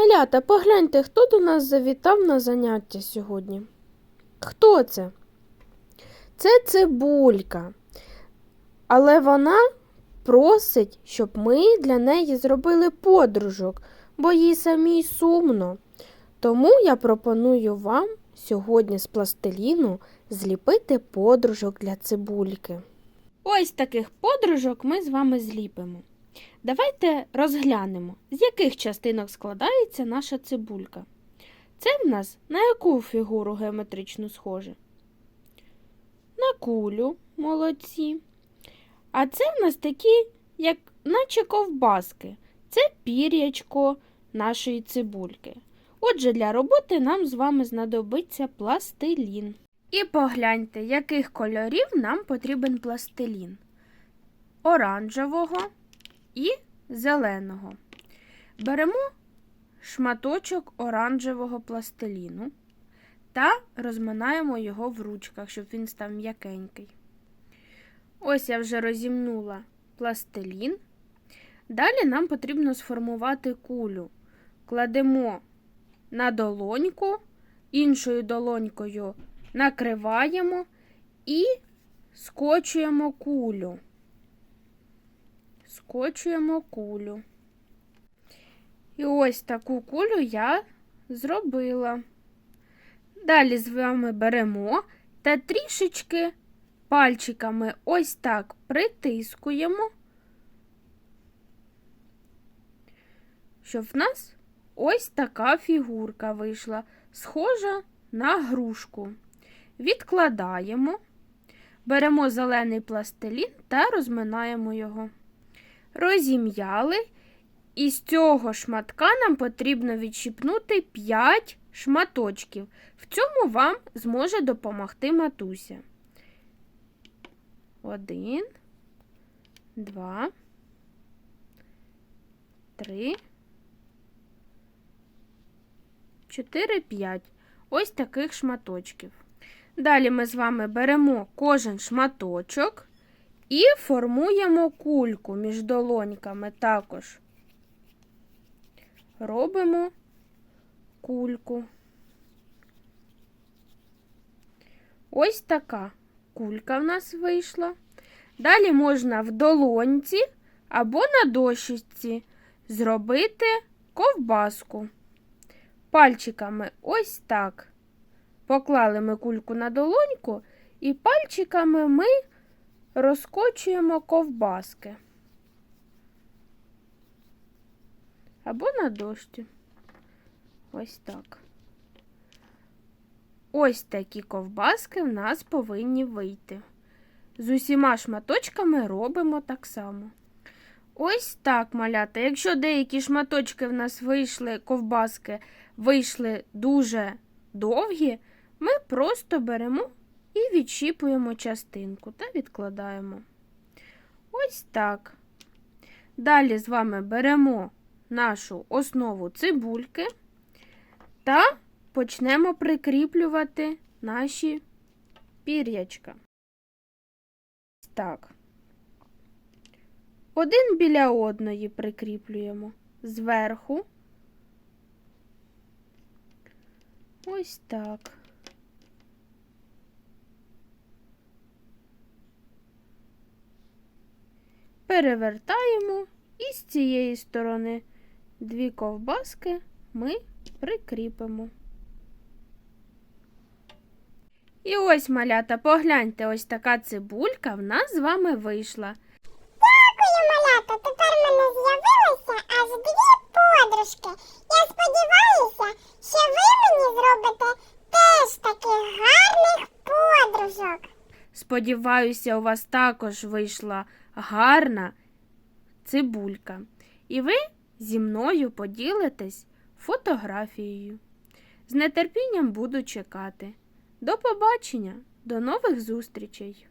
Малята, погляньте, хто до нас завітав на заняття сьогодні. Хто це? Це цибулька. Але вона просить, щоб ми для неї зробили подружок, бо їй самій сумно. Тому я пропоную вам сьогодні з пластиліну зліпити подружок для цибульки. Ось таких подружок ми з вами зліпимо. Давайте розглянемо, з яких частинок складається наша цибулька. Це в нас на яку фігуру геометричну схоже? На кулю, молодці. А це в нас такі, як наче ковбаски. Це пір'ячко нашої цибульки. Отже, для роботи нам з вами знадобиться пластилін. І погляньте, яких кольорів нам потрібен пластилін. Оранжевого і зеленого. Беремо шматочок оранжевого пластиліну та розминаємо його в ручках, щоб він став м'якенький. Ось я вже розімнула пластилін. Далі нам потрібно сформувати кулю. Кладемо на долоньку, іншою долонькою накриваємо і скочуємо кулю. Скочуємо кулю. І ось таку кулю я зробила. Далі з вами беремо та трішечки пальчиками ось так притискуємо, щоб в нас ось така фігурка вийшла, схожа на грушку. Відкладаємо, беремо зелений пластилін та розминаємо його. Розім'яли, і з цього шматка нам потрібно відщипнути 5 шматочків. В цьому вам зможе допомогти матуся. Один, два, три, чотири, п'ять. Ось таких шматочків. Далі ми з вами беремо кожен шматочок і формуємо кульку між долоньками також. Робимо кульку. Ось така кулька в нас вийшла. Далі можна в долоньці або на дощечці зробити ковбаску. Пальчиками ось так. Поклали ми кульку на долоньку, і пальчиками ми розкочуємо ковбаски. Або на дошці. Ось так. Ось такі ковбаски в нас повинні вийти. З усіма шматочками робимо так само. Ось так, малята. Якщо деякі шматочки в нас вийшли, ковбаски вийшли дуже довгі, ми просто беремо і відщіпуємо частинку та відкладаємо. Ось так. Далі з вами беремо нашу основу цибульки та почнемо прикріплювати наші пір'ячка. Так. Один біля одної прикріплюємо зверху. Ось так. Перевертаємо і з цієї сторони дві ковбаски ми прикріпимо. І ось, малята, погляньте, ось така цибулька в нас з вами вийшла. Дякую, малята. Тепер в мене з'явилося аж дві подружки. Я сподіваюся, що ви мені зробите теж таких гарних подружок. Сподіваюся, у вас також вийшла гарна цибулька. І ви зі мною поділитесь фотографією. З нетерпінням буду чекати. До побачення, до нових зустрічей!